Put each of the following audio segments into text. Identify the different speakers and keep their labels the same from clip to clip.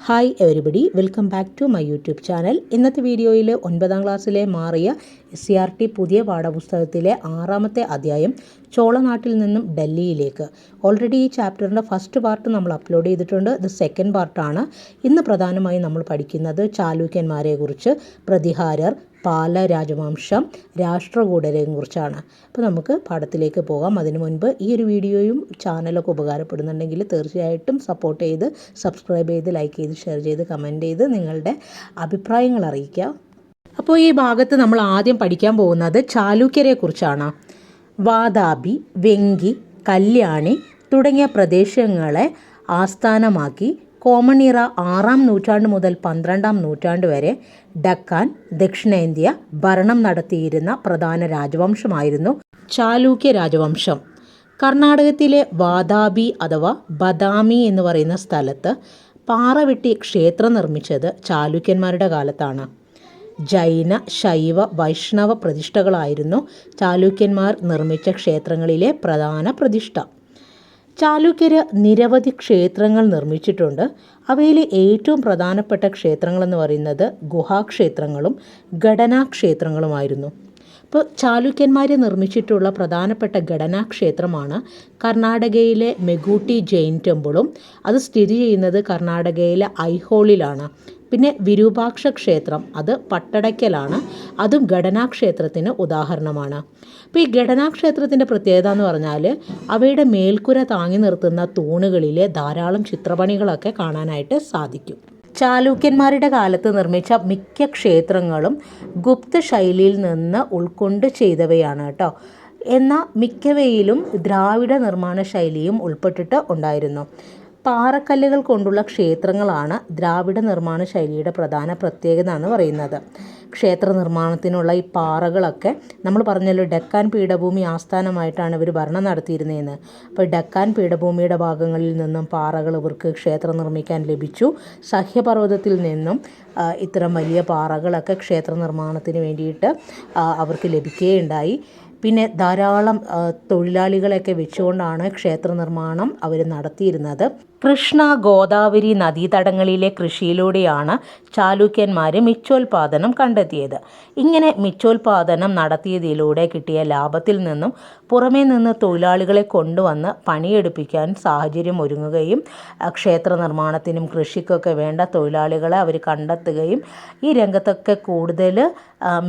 Speaker 1: Hi everybody welcome back to my YouTube channel ഇന്നത്തെ വീഡിയോയിൽ ഒൻപതാം ക്ലാസ്സിലെ മാറിയ എസ് സി ആർ ടി പുതിയ പാഠപുസ്തകത്തിലെ ആറാമത്തെ അധ്യായം ചോളനാട്ടിൽ നിന്നും ഡൽഹിയിലേക്ക്. ഓൾറെഡി ഈ ചാപ്റ്ററിന്റെ ഫസ്റ്റ് പാർട്ട് നമ്മൾ അപ്ലോഡ് ചെയ്തിട്ടുണ്ട്. ഇത് സെക്കൻഡ് പാർട്ടാണ് ഇന്ന് പ്രധാനമായും നമ്മൾ പഠിക്കുന്നത് ചാലൂക്യന്മാരെക്കുറിച്ച് പ്രതിഹാരർ പാല രാജവംശം രാഷ്ട്രകൂടരെയും കുറിച്ചാണ് അപ്പോൾ നമുക്ക് പാഠത്തിലേക്ക് പോകാം. അതിനു മുൻപ് ഈ ഒരു വീഡിയോയും ചാനലൊക്കെ ഉപകാരപ്പെടുന്നുണ്ടെങ്കിൽ തീർച്ചയായിട്ടും സപ്പോർട്ട് ചെയ്ത് സബ്സ്ക്രൈബ് ചെയ്ത് ലൈക്ക് ചെയ്ത് ഷെയർ ചെയ്ത് കമന്റ് ചെയ്ത് നിങ്ങളുടെ അഭിപ്രായങ്ങൾ അറിയിക്കുക. അപ്പോൾ ഈ ഭാഗത്ത് നമ്മൾ ആദ്യം പഠിക്കാൻ പോകുന്നത് ചാലൂക്യരെ കുറിച്ചാണ് വാദാബി വെങ്കി കല്യാണി തുടങ്ങിയ പ്രദേശങ്ങളെ ആസ്ഥാനമാക്കി കോമണിറ ആറാം നൂറ്റാണ്ട് മുതൽ പന്ത്രണ്ടാം നൂറ്റാണ്ട് വരെ ഡക്കാൻ ദക്ഷിണേന്ത്യ ഭരണം നടത്തിയിരുന്ന പ്രധാന രാജവംശമായിരുന്നു ചാലൂക്യ രാജവംശം. കർണാടകത്തിലെ വാദാബി അഥവാ ബദാമി എന്ന് പറയുന്ന സ്ഥലത്ത് പാറ വെട്ടി ക്ഷേത്രം നിർമ്മിച്ചത് ചാലൂക്യന്മാരുടെ കാലത്താണ്. ജൈന ശൈവ വൈഷ്ണവ പ്രതിഷ്ഠകളായിരുന്നു ചാലൂക്യന്മാർ നിർമ്മിച്ച ക്ഷേത്രങ്ങളിലെ പ്രധാന പ്രതിഷ്ഠ. ചാലൂക്യര് നിരവധി ക്ഷേത്രങ്ങൾ നിർമ്മിച്ചിട്ടുണ്ട്. അവയിലെ ഏറ്റവും പ്രധാനപ്പെട്ട ക്ഷേത്രങ്ങളെന്ന് പറയുന്നത് ഗുഹാക്ഷേത്രങ്ങളും ഘടനാക്ഷേത്രങ്ങളുമായിരുന്നു. ഇപ്പോൾ ചാലുക്യന്മാർ നിർമ്മിച്ചിട്ടുള്ള പ്രധാനപ്പെട്ട ഘടനാക്ഷേത്രമാണ് കർണാടകയിലെ മെഗൂട്ടി ജെയിൻ ടെമ്പിളും. അത് സ്ഥിതി ചെയ്യുന്നത് കർണാടകയിലെ ഐഹോളിലാണ്. പിന്നെ വിരൂപാക്ഷ ക്ഷേത്രം അത് പട്ടടയ്ക്കലാണ്. അതും ഘടനാക്ഷേത്രത്തിന് ഉദാഹരണമാണ്. അപ്പോൾ ഈ ഘടനാക്ഷേത്രത്തിന്റെ പ്രത്യേകത എന്ന് പറഞ്ഞാൽ അവയുടെ മേൽക്കുര താങ്ങി നിർത്തുന്ന തൂണുകളിലെ ധാരാളം ചിത്രപണികളൊക്കെ കാണാനായിട്ട് സാധിക്കും. ചാലൂക്യന്മാരുടെ കാലത്ത് നിർമ്മിച്ച മിക്ക ക്ഷേത്രങ്ങളും ഗുപ്ത ശൈലിയിൽ നിന്ന് ഉൾക്കൊണ്ട് ചെയ്തവയാണ് കേട്ടോ. എന്നാൽ മിക്കവയിലും ദ്രാവിഡ നിർമ്മാണ ശൈലിയും ഉൾപ്പെട്ടിട്ട് ഉണ്ടായിരുന്നു. പാറക്കല്ലുകൾ കൊണ്ടുള്ള ക്ഷേത്രങ്ങളാണ് ദ്രാവിഡ നിർമ്മാണ ശൈലിയുടെ പ്രധാന പ്രത്യേകത എന്ന് പറയുന്നത്. ക്ഷേത്ര നിർമ്മാണത്തിനുള്ള ഈ പാറകളൊക്കെ നമ്മൾ പറഞ്ഞല്ലോ ഡക്കാൻ പീഠഭൂമി ആസ്ഥാനമായിട്ടാണ് ഇവർ ഭരണം നടത്തിയിരുന്നതെന്ന് അപ്പോൾ ഡക്കാൻ പീഠഭൂമിയുടെ ഭാഗങ്ങളിൽ നിന്നും പാറകൾ ഇവർക്ക് ക്ഷേത്രം നിർമ്മിക്കാൻ ലഭിച്ചു. സഹ്യപർവതത്തിൽ നിന്നും ഇത്തരം വലിയ പാറകളൊക്കെ ക്ഷേത്ര നിർമ്മാണത്തിന് വേണ്ടിയിട്ട് അവർക്ക് ലഭിക്കുകയുണ്ടായി. പിന്നെ ധാരാളം തൊഴിലാളികളെയൊക്കെ വെച്ചുകൊണ്ടാണ് ക്ഷേത്ര നിർമ്മാണം അവർ നടത്തിയിരുന്നത്. കൃഷ്ണ ഗോദാവരി നദീതടങ്ങളിലെ കൃഷിയിലൂടെയാണ് ചാലൂക്യന്മാർ മിച്ചോൽപാദനം കണ്ടെത്തിയത്. ഇങ്ങനെ മിച്ചോൽപാദനം നടത്തിയതിലൂടെ കിട്ടിയ ലാഭത്തിൽ നിന്നും പുറമേ നിന്ന് തൊഴിലാളികളെ കൊണ്ടുവന്ന് പണിയെടുപ്പിക്കാൻ സാഹചര്യം ഒരുങ്ങുകയും ക്ഷേത്ര നിർമ്മാണത്തിനും കൃഷിക്കൊക്കെ വേണ്ട തൊഴിലാളികളെ അവർ കണ്ടെത്തുകയും ഈ രംഗത്തൊക്കെ കൂടുതൽ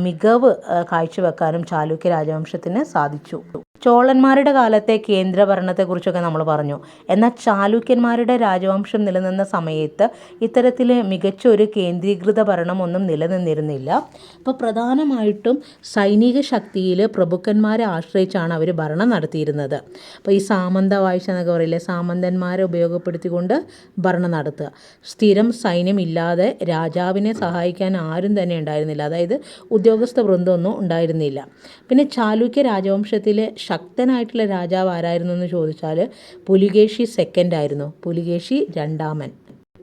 Speaker 1: മികവ് കാഴ്ചവെക്കാനും ചാലൂക്യ രാജവംശത്തിന് സാധിച്ചു. ചോളന്മാരുടെ കാലത്തെ കേന്ദ്രഭരണത്തെക്കുറിച്ചൊക്കെ നമ്മൾ പറഞ്ഞു. എന്നാൽ ചാലൂക്യന്മാരുടെ രാജവംശം നിലനിന്ന സമയത്ത് ഇത്തരത്തിൽ മികച്ച ഒരു കേന്ദ്രീകൃത ഭരണം ഒന്നും നിലനിന്നിരുന്നില്ല. അപ്പോൾ പ്രധാനമായിട്ടും സൈനിക ശക്തിയിൽ പ്രഭുക്കന്മാരെ ആശ്രയിച്ചാണ് അവർ ഭരണം നടത്തിയിരുന്നത്. അപ്പോൾ ഈ സാമന്ത വാഴ്ച എന്നൊക്കെ പറയില്ലേ സാമന്തന്മാരെ ഉപയോഗപ്പെടുത്തിക്കൊണ്ട് ഭരണം നടത്തുക. സ്ഥിരം സൈന്യമില്ലാതെ രാജാവിനെ സഹായിക്കാൻ ആരും തന്നെ ഉണ്ടായിരുന്നില്ല. അതായത് ഉദ്യോഗസ്ഥ വൃന്ദമൊന്നും ഉണ്ടായിരുന്നില്ല. പിന്നെ ചാലൂക്യ രാജവംശത്തിലെ ശക്തനായിട്ടുള്ള രാജാവ് ആരായിരുന്നു എന്ന് ചോദിച്ചാൽ പുലികേശി സെക്കൻഡ് ആയിരുന്നു. പുലികേശി രണ്ടാമൻ.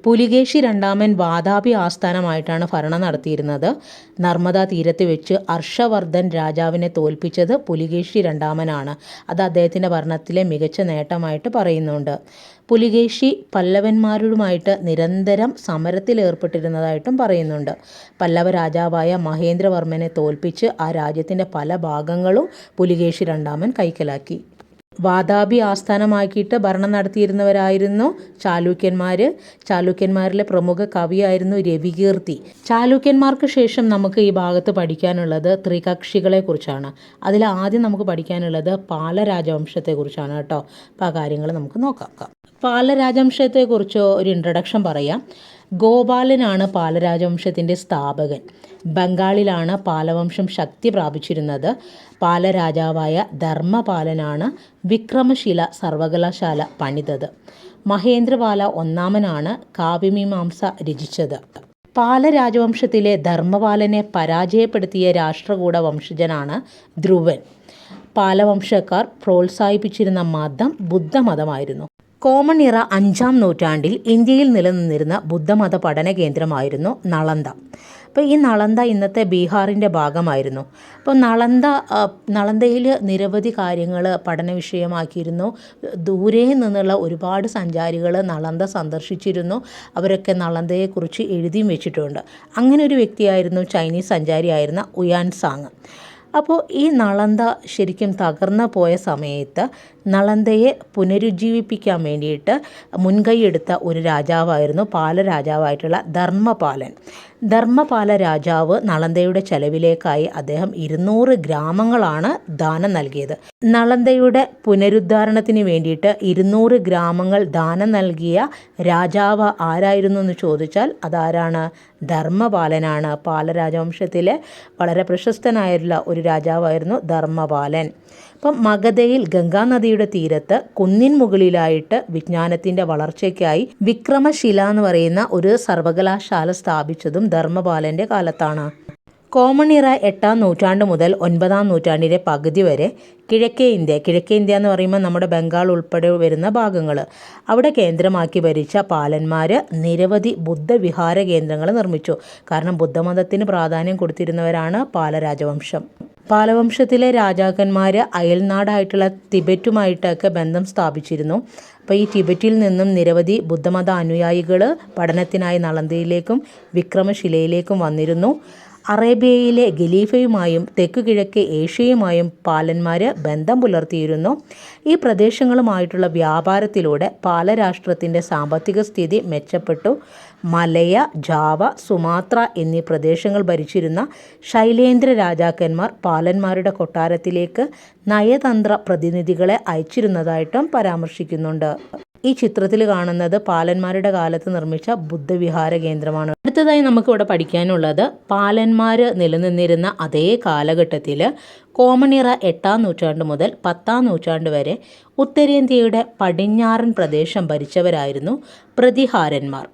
Speaker 1: പുലികേശി രണ്ടാമൻ വാതാപി ആസ്ഥാനമായിട്ടാണ് ഭരണം നടത്തിയിരുന്നത്. നർമ്മദ തീരത്ത് വെച്ച് ഹർഷവർദ്ധൻ രാജാവിനെ തോൽപ്പിച്ചത് പുലികേശി രണ്ടാമനാണ്. അത് അദ്ദേഹത്തിന്റെ ഭരണത്തിലെ മികച്ച നേട്ടമായിട്ട് പറയുന്നുണ്ട്. പുലികേശി പല്ലവന്മാരുമായിട്ട് നിരന്തരം സമരത്തിലേർപ്പെട്ടിരുന്നതായിട്ടും പറയുന്നുണ്ട്. പല്ലവ രാജാവായ മഹേന്ദ്രവർമ്മനെ തോൽപ്പിച്ച് ആ രാജ്യത്തിന്റെ പല ഭാഗങ്ങളും പുലികേശി രണ്ടാമൻ കൈക്കലാക്കി. വാതാപി ആസ്ഥാനമാക്കിയിട്ട് ഭരണം നടത്തിയിരുന്നവരായിരുന്നു ചാലൂക്യന്മാർ ചാലൂക്യന്മാരിലെ പ്രമുഖ കവിയായിരുന്നു രവികീർത്തി. ചാലൂക്യന്മാർക്ക് ശേഷം നമുക്ക് ഈ ഭാഗത്ത് പഠിക്കാനുള്ളത് ത്രികക്ഷികളെക്കുറിച്ചാണ് അതിൽ ആദ്യം നമുക്ക് പഠിക്കാനുള്ളത് പാല രാജവംശത്തെക്കുറിച്ചാണ് കേട്ടോ. അപ്പോൾ ആ കാര്യങ്ങൾ നമുക്ക് നോക്കാം. പാല രാജവംശത്തെക്കുറിച്ച് ഒരു ഇൻട്രഡക്ഷൻ പറയാം. ഗോപാലനാണ് പാലരാജവംശത്തിന്റെ സ്ഥാപകൻ. ബംഗാളിലാണ് പാലവംശം ശക്തി പ്രാപിച്ചിരുന്നത്. പാലരാജാവായ ധർമ്മപാലനാണ് വിക്രമശില സർവകലാശാല പണിതത്. മഹേന്ദ്രപാല ഒന്നാമനാണ് കാവ്യമീമാംസ രചിച്ചത്. പാലരാജവംശത്തിലെ ധർമ്മപാലനെ പരാജയപ്പെടുത്തിയ രാഷ്ട്രകൂട വംശജനാണ് ധ്രുവൻ. പാലവംശക്കാർ പ്രോത്സാഹിപ്പിച്ചിരുന്ന മതം ബുദ്ധമതമായിരുന്നു. കോമൺ ഇറ അഞ്ചാം നൂറ്റാണ്ടിൽ ഇന്ത്യയിൽ നിലനിന്നിരുന്ന ബുദ്ധമത പഠന കേന്ദ്രമായിരുന്നു നളന്ത അപ്പോൾ ഈ നളന്ത ഇന്നത്തെ ബീഹാറിന്റെ ഭാഗമായിരുന്നു. അപ്പോൾ നളന്ത നളന്തയിൽ നിരവധി കാര്യങ്ങൾ പഠന വിഷയമാക്കിയിരുന്നു. ദൂരെ നിന്നുള്ള ഒരുപാട് സഞ്ചാരികൾ നളന്ത സന്ദർശിച്ചിരുന്നു. അവരൊക്കെ നളന്ദയെക്കുറിച്ച് എഴുതിയും വെച്ചിട്ടുണ്ട്. അങ്ങനെ ഒരു വ്യക്തിയായിരുന്നു ചൈനീസ് സഞ്ചാരിയായിരുന്ന ഉയാൻ സാങ് അപ്പോൾ ഈ നളന്ത ശരിക്കും തകർന്നു പോയ സമയത്ത് നളന്ദയെ പുനരുജ്ജീവിപ്പിക്കാൻ വേണ്ടിയിട്ട് മുൻകൈയെടുത്ത ഒരു രാജാവായിരുന്നു പാല രാജാവായിട്ടുള്ള ധർമ്മപാലൻ. ധർമ്മപാല രാജാവ് നളന്ദയുടെ ചെലവിലേക്കായി അദ്ദേഹം ഇരുന്നൂറ് ഗ്രാമങ്ങളാണ് ദാനം നൽകിയത്. നളന്ദയുടെ പുനരുദ്ധാരണത്തിന് വേണ്ടിയിട്ട് ഇരുന്നൂറ് ഗ്രാമങ്ങൾ ദാനം നൽകിയ രാജാവ് ആരായിരുന്നു എന്ന് ചോദിച്ചാൽ അതാരാണ്? ധർമ്മപാലനാണ്. പാല രാജവംശത്തിലെ വളരെ പ്രശസ്തനായിട്ടുള്ള ഒരു രാജാവായിരുന്നു ധർമ്മപാലൻ. അപ്പം മഗധയിൽ ഗംഗാനദിയുടെ തീരത്ത് കുന്നിൻ മുകളിലായിട്ട് വിജ്ഞാനത്തിന്റെ വളർച്ചയ്ക്കായി വിക്രമശില എന്ന് പറയുന്ന ഒരു സർവകലാശാല സ്ഥാപിച്ചതും ധർമ്മപാലന്റെ കാലത്താണ്. കോമൺ ഇറ എട്ടാം നൂറ്റാണ്ട് മുതൽ ഒൻപതാം നൂറ്റാണ്ടിന്റെ പകുതി വരെ കിഴക്കേ ഇന്ത്യ കിഴക്കേ ഇന്ത്യ എന്ന് പറയുമ്പോൾ നമ്മുടെ ബംഗാൾ ഉൾപ്പെടെ വരുന്ന ഭാഗങ്ങൾ അവിടെ കേന്ദ്രമാക്കി ഭരിച്ച പാലന്മാർ നിരവധി ബുദ്ധവിഹാര കേന്ദ്രങ്ങൾ നിർമ്മിച്ചു. കാരണം ബുദ്ധമതത്തിന് പ്രാധാന്യം കൊടുത്തിരുന്നവരാണ് പാലരാജവംശം. പാലവംശത്തിലെ രാജാക്കന്മാർ അയൽനാടായിട്ടുള്ള തിബറ്റുമായിട്ടൊക്കെ ബന്ധം സ്ഥാപിച്ചിരുന്നു. അപ്പോൾ ഈ ടിബറ്റിൽ നിന്നും നിരവധി ബുദ്ധമത അനുയായികൾ പഠനത്തിനായി നളന്ദയിലേക്കും വിക്രമശിലയിലേക്കും വന്നിരുന്നു. അറേബ്യയിലെ ഗലീഫയുമായും തെക്കു കിഴക്ക് ഏഷ്യയുമായും പാലന്മാർ ബന്ധം പുലർത്തിയിരുന്നു. ഈ പ്രദേശങ്ങളുമായിട്ടുള്ള വ്യാപാരത്തിലൂടെ പാലരാഷ്ട്രത്തിന്റെ സാമ്പത്തിക സ്ഥിതി മെച്ചപ്പെട്ടു. മലയ ജാവ സുമാത്ര എന്നീ പ്രദേശങ്ങൾ ഭരിച്ചിരുന്ന ശൈലേന്ദ്ര രാജാക്കന്മാർ പാലന്മാരുടെ കൊട്ടാരത്തിലേക്ക് നയതന്ത്ര പ്രതിനിധികളെ അയച്ചിരുന്നതായിട്ടും പരാമർശിക്കുന്നുണ്ട്. ഈ ചിത്രത്തിൽ കാണുന്നത് പാലന്മാരുടെ കാലത്ത് നിർമ്മിച്ച ബുദ്ധവിഹാര കേന്ദ്രമാണ്. അടുത്തതായി നമുക്കിവിടെ പഠിക്കാനുള്ളത് പാലന്മാർ നിലനിന്നിരുന്ന അതേ കാലഘട്ടത്തിൽ കോമണിറ എട്ടാം നൂറ്റാണ്ട് മുതൽ പത്താം നൂറ്റാണ്ട് വരെ ഉത്തരേന്ത്യയുടെ പടിഞ്ഞാറൻ പ്രദേശം ഭരിച്ചവരായിരുന്നു പ്രതിഹാരന്മാർ.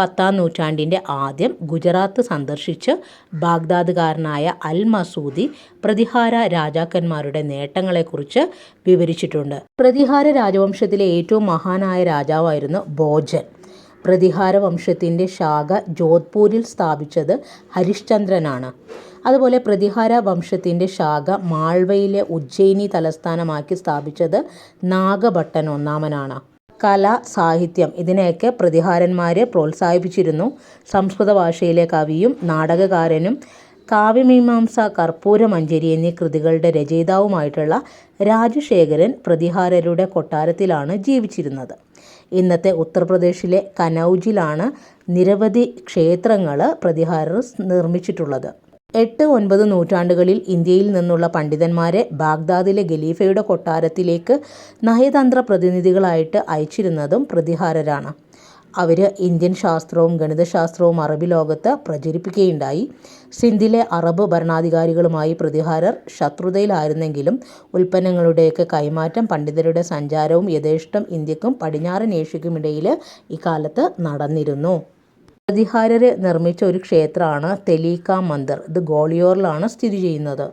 Speaker 1: പത്താം നൂറ്റാണ്ടിന്റെ ആദ്യം ഗുജറാത്ത് സന്ദർശിച്ച് ബാഗ്ദാദുകാരനായ അൽ മസൂദി പ്രതിഹാര രാജാക്കന്മാരുടെ നേട്ടങ്ങളെക്കുറിച്ച് വിവരിച്ചിട്ടുണ്ട്. പ്രതിഹാര രാജവംശത്തിലെ ഏറ്റവും മഹാനായ രാജാവായിരുന്നു ഭോജൻ. പ്രതിഹാര വംശത്തിന്റെ ശാഖ ജോധ്പൂരിൽ സ്ഥാപിച്ചത് ഹരിശ്ചന്ദ്രനാണ്. അതുപോലെ പ്രതിഹാര വംശത്തിന്റെ ശാഖ മാൾവയിലെ ഉജ്ജയിനി തലസ്ഥാനമാക്കി സ്ഥാപിച്ചത് നാഗഭട്ടൻ ഒന്നാമനാണ്. കല സാഹിത്യം ഇതിനെയൊക്കെ പ്രതിഹാരന്മാരെ പ്രോത്സാഹിപ്പിച്ചിരുന്നു. സംസ്കൃത ഭാഷയിലെ കവിയും നാടകകാരനും കാവ്യമീമാംസ കർപ്പൂര മഞ്ജരി എന്നീ കൃതികളുടെ രചയിതാവുമായിട്ടുള്ള രാജശേഖരൻ പ്രതിഹാരരുടെ കൊട്ടാരത്തിലാണ് ജീവിച്ചിരുന്നത്. ഇന്നത്തെ ഉത്തർപ്രദേശിലെ കനൗജിലാണ് നിരവധി ക്ഷേത്രങ്ങൾ പ്രതിഹാരർ നിർമ്മിച്ചിട്ടുള്ളത്. എട്ട് ഒൻപത് നൂറ്റാണ്ടുകളിൽ ഇന്ത്യയിൽ നിന്നുള്ള പണ്ഡിതന്മാരെ ബാഗ്ദാദിലെ ഖലീഫയുടെ കൊട്ടാരത്തിലേക്ക് നയതന്ത്ര പ്രതിനിധികളായിട്ട് അയച്ചിരുന്നതും പ്രതിഹാരരാണ്. അവർ ഇന്ത്യൻ ശാസ്ത്രവും ഗണിതശാസ്ത്രവും അറബി ലോകത്ത് പ്രചരിപ്പിക്കുകയുണ്ടായി. സിന്ധിലെ അറബ് ഭരണാധികാരികളുമായി പ്രതിഹാരർ ശത്രുതയിലായിരുന്നെങ്കിലും ഉൽപ്പന്നങ്ങളുടെയൊക്കെ കൈമാറ്റം പണ്ഡിതരുടെ സഞ്ചാരവും യഥേഷ്ടം ഇന്ത്യക്കും പടിഞ്ഞാറൻ ഏഷ്യക്കുമിടയിൽ ഇക്കാലത്ത് നടന്നിരുന്നു. പ്രതിഹാരർ നിർമ്മിച്ച ഒരു ക്ഷേത്രമാണ് തെലീക്ക മന്ദിർ. ഇത് ഗോളിയോറിലാണ് സ്ഥിതി ചെയ്യുന്നത്.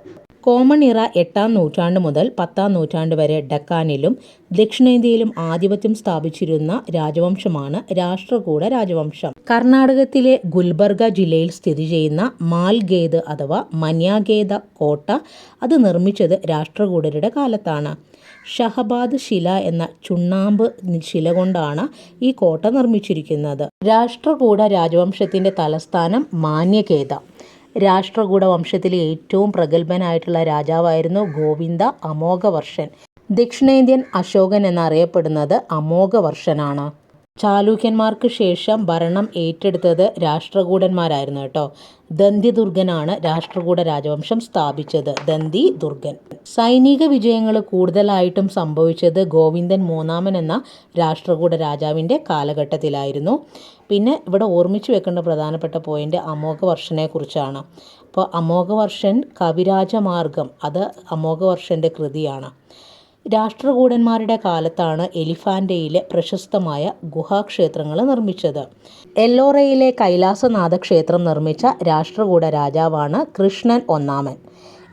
Speaker 1: കോമൺ ഇറ എട്ടാം നൂറ്റാണ്ട് മുതൽ പത്താം നൂറ്റാണ്ട് വരെ ഡക്കാനിലും ദക്ഷിണേന്ത്യയിലും ആധിപത്യം സ്ഥാപിച്ചിരുന്ന രാജവംശമാണ് രാഷ്ട്രകൂട രാജവംശം. കർണാടകത്തിലെ ഗുൽബർഗ ജില്ലയിൽ സ്ഥിതി ചെയ്യുന്ന മാൽഗേദ് അഥവാ മന്യാഗേദ കോട്ട അത് നിർമ്മിച്ചത് രാഷ്ട്രകൂടരുടെ കാലത്താണ്. ഷഹബാദ് ശില എന്ന ചുണ്ണാമ്പ് ശില കൊണ്ടാണ് ഈ കോട്ട നിർമ്മിച്ചിരിക്കുന്നത്. രാഷ്ട്രകൂട രാജവംശത്തിന്റെ തലസ്ഥാനം മാന്യകേത രാഷ്ട്രകൂട വംശത്തിലെ ഏറ്റവും പ്രഗത്ഭനായിട്ടുള്ള രാജാവായിരുന്നു ഗോവിന്ദ അമോഘവർഷൻ. ദക്ഷിണേന്ത്യൻ അശോകൻ എന്നറിയപ്പെടുന്നത് അമോഘവർഷനാണ്. ചാലൂക്യന്മാർക്ക് ശേഷം ഭരണം ഏറ്റെടുത്തത് രാഷ്ട്രകൂടന്മാരായിരുന്നു കേട്ടോ. ദന്തി ദുർഗനാണ് രാഷ്ട്രകൂട രാജവംശം സ്ഥാപിച്ചത്. ദന്തി ദുർഗൻ സൈനിക വിജയങ്ങൾ കൂടുതലായിട്ടും സംഭവിച്ചത് ഗോവിന്ദൻ മൂന്നാമൻ എന്ന രാഷ്ട്രകൂട രാജാവിന്റെ കാലഘട്ടത്തിലായിരുന്നു. പിന്നെ ഇവിടെ ഓർമ്മിച്ചു വെക്കേണ്ട പ്രധാനപ്പെട്ട പോയിന്റ് അമോഘവർഷനെ കുറിച്ചാണ് അപ്പോൾ അമോഘവർഷൻ കവിരാജമാർഗം അത് അമോഘവർഷന്റെ കൃതിയാണ്. രാഷ്ട്രകൂടന്മാരുടെ കാലത്താണ് എലിഫാന്റയിലെ പ്രശസ്തമായ ഗുഹാക്ഷേത്രങ്ങൾ നിർമ്മിച്ചത്. എല്ലോറയിലെ കൈലാസനാഥ ക്ഷേത്രം നിർമ്മിച്ച രാഷ്ട്രകൂട രാജാവാണ് കൃഷ്ണൻ ഒന്നാമൻ.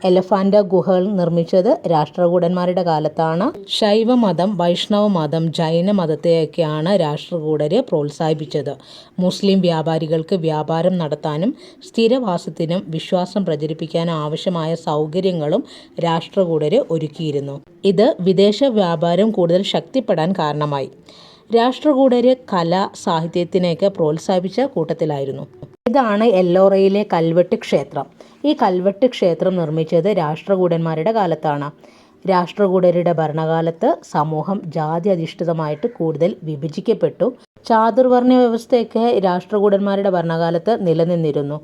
Speaker 1: എലഫാന്റ ഗുഹകൾ നിർമ്മിച്ചത് രാഷ്ട്രകൂടന്മാരുടെ കാലത്താണ്. ശൈവമതം വൈഷ്ണവ മതം ജൈന മതത്തെയൊക്കെയാണ് രാഷ്ട്രകൂടരെ പ്രോത്സാഹിപ്പിച്ചത്. മുസ്ലിം വ്യാപാരികൾക്ക് വ്യാപാരം നടത്താനും സ്ഥിരവാസത്തിനും വിശ്വാസം പ്രചരിപ്പിക്കാനും ആവശ്യമായ സൗകര്യങ്ങളും രാഷ്ട്രകൂടര് ഒരുക്കിയിരുന്നു. ഇത് വിദേശ വ്യാപാരം കൂടുതൽ ശക്തിപ്പെടാൻ കാരണമായി. രാഷ്ട്രകൂടര് കല സാഹിത്യത്തിനെയൊക്കെ പ്രോത്സാഹിപ്പിച്ച കൂട്ടത്തിലായിരുന്നു. ഇതാണ് എല്ലോറയിലെ കൽവെട്ട് ക്ഷേത്രം. ഈ കൽവെട്ട് ക്ഷേത്രം നിർമ്മിച്ചത് രാഷ്ട്രകൂടന്മാരുടെ കാലത്താണ്. രാഷ്ട്രകൂടരുടെ ഭരണകാലത്ത് സമൂഹം ജാതി അധിഷ്ഠിതമായിട്ട് കൂടുതൽ വിഭജിക്കപ്പെട്ടു. ചാതുർവർണ വ്യവസ്ഥയൊക്കെ രാഷ്ട്രകൂടന്മാരുടെ ഭരണകാലത്ത് നിലനിന്നിരുന്നു.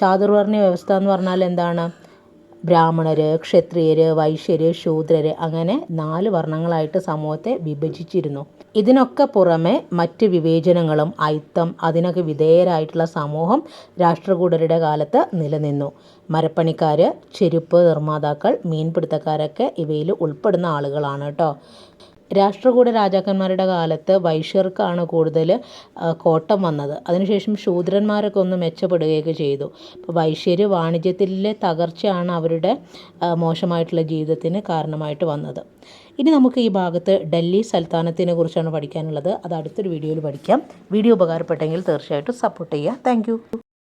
Speaker 1: ചാതുർവർണ വ്യവസ്ഥ എന്ന് പറഞ്ഞാൽ എന്താണ്? ബ്രാഹ്മണര് ക്ഷത്രിയര് വൈശ്യര് ശൂദ്രര് അങ്ങനെ നാല് വർണങ്ങളായിട്ട് സമൂഹത്തെ വിഭജിച്ചിരുന്നു. ഇതിനൊക്കെ പുറമെ മറ്റ് വിവേചനങ്ങളും അയിത്തം അതിനൊക്കെ വിധേയരായിട്ടുള്ള സമൂഹം രാഷ്ട്രകൂടരുടെ കാലത്ത് നിലനിന്നു. മരപ്പണിക്കാര് ചെരുപ്പ് നിർമ്മാതാക്കൾ മീൻപിടുത്തക്കാരൊക്കെ ഇവയിൽ ഉൾപ്പെടുന്ന ആളുകളാണ് കേട്ടോ. രാഷ്ട്രകൂട രാജാക്കന്മാരുടെ കാലത്ത് വൈശ്യർക്കാണ് കൂടുതൽ കോട്ടം വന്നത്. അതിനുശേഷം ശൂദ്രന്മാരൊക്കെ ഒന്ന് മെച്ചപ്പെടുകയൊക്കെ ചെയ്തു. അപ്പോൾ വൈശ്യർ വാണിജ്യത്തിലെ തകർച്ചയാണ് അവരുടെ മോശമായിട്ടുള്ള ജീവിതത്തിന് കാരണമായിട്ട് വന്നത്. ഇനി നമുക്ക് ഈ ഭാഗത്ത് ഡൽഹി സൽത്താനത്തിനെ കുറിച്ചാണ് പഠിക്കാനുള്ളത്. അത് അടുത്തൊരു വീഡിയോയിൽ പഠിക്കാം. വീഡിയോ ഉപകാരപ്പെട്ടെങ്കിൽ തീർച്ചയായിട്ടും സപ്പോർട്ട് ചെയ്യുക. താങ്ക്